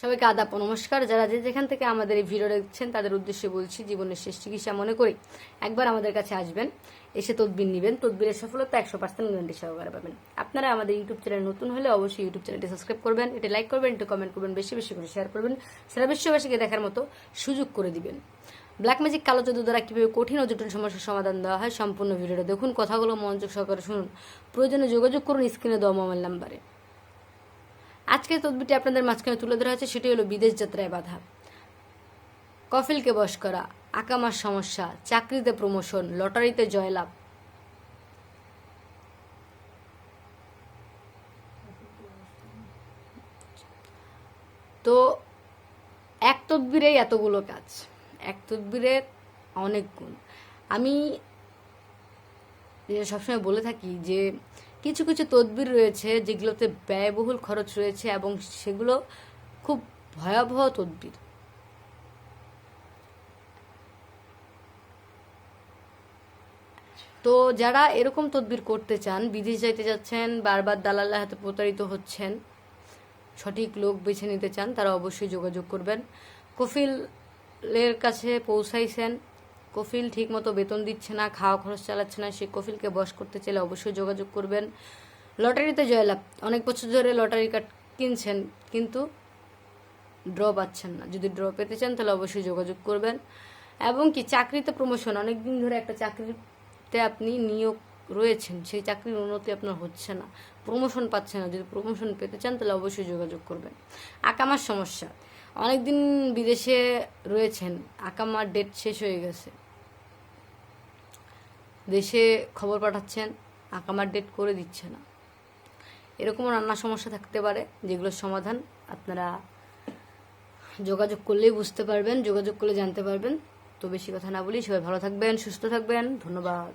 সবাইকে আদাপ নমস্কার। যারা যে যেখান থেকে আমাদের এই ভিডিও দেখছেন, তাদের উদ্দেশ্যে বলছি, জীবনের শেষ চিকিৎসা মনে করি একবার আমাদের কাছে আসবেন, এসে তদবির নেবেন। তদবিরের সফলতা একশো পার্সেন্ট গ্যারান্টি সহকারে পাবেন। আপনারা আমাদের ইউটিউব চ্যানেল নতুন হলে অবশ্যই ইউটিউব চ্যানেলটি সাবস্ক্রাইব করবেন, এটা লাইক করবেন, একটু কমেন্ট করবেন, বেশি বেশি করে শেয়ার করবেন, সারা বিশ্ববাসীকে দেখার মতো সুযোগ করে দিবেন। ব্ল্যাক ম্যাজিক কালো জাদু দ্বারা কীভাবে কঠিন ও জটিল সমস্যার সমাধান দেওয়া হয়, সম্পূর্ণ ভিডিওটা দেখুন, কথাগুলো মনোযোগ সহকারে শুনুন। প্রয়োজনে যোগাযোগ করুন স্ক্রিনে দেওয়া মোবাইল নাম্বারে আজকের তদবিরটি আপনাদের মাঝখানে তুলে ধরা হয়েছে, সেটি হলো বিদেশ যাত্রায় বাধা। কফিলকে বশ করা, আকামার সমস্যা, চাকরিতে প্রমোশন, লটারিতে জয়লাভ। তো এক তদবিরেই এতগুলো কাজ, এক তদবিরে অনেক গুণ। আমি সবসময় বলে থাকি যে কিছু কিছু তদবির রয়েছে যেগুলোতে ব্যয়বহুল খরচ রয়েছে এবং সেগুলো খুব ভয়াবহ তদবির। তো যারা এরকম তদবির করতে চান, বিদেশ যাইতে যাচ্ছেন, বারবার দালালের হাতে প্রতারিত হচ্ছেন, সঠিক লোক বেছে নিতে চান, তারা অবশ্যই যোগাযোগ করবেন। কফিলের কাছে পৌঁছাইছেন। কফিল ঠিকমতো বেতন দিচ্ছে না, খাওয়া খরচ চালাচ্ছে না, সে কফিলকে বশ করতে চাইলে অবশ্যই যোগাযোগ করবেন। লটারিতে জয়লাভ, অনেক বছর ধরে লটারি কার্ড কিনছেন, কিন্তু ড্র পাচ্ছেন না। যদি ড্র পেতে চান, তাহলে অবশ্যই যোগাযোগ করবেন। এবং কি, চাকরিতে প্রমোশন অনেক দিন ধরে একটা চাকরিতে আপনি নিয়োগ রয়েছেন, সেই চাকরির উন্নতি আপনার হচ্ছে না। প্রমোশন পাচ্ছে না, যদি প্রমোশন পেতে চান, তাহলে অবশ্যই যোগাযোগ করবেন। আকামার সমস্যা অনেকদিন বিদেশে রয়েছেন। আকামার ডেট শেষ হয়ে গেছে। দেশে খবর পাঠাচ্ছেন, আকামার ডেট করে দিচ্ছে না। এরকমও রান্নার সমস্যা থাকতে পারে, যেগুলোর সমাধান আপনারা যোগাযোগ করলেই বুঝতে পারবেন, যোগাযোগ করলে জানতে পারবেন। তো বেশি কথা না বলি সবাই ভালো থাকবেন, সুস্থ থাকবেন, ধন্যবাদ।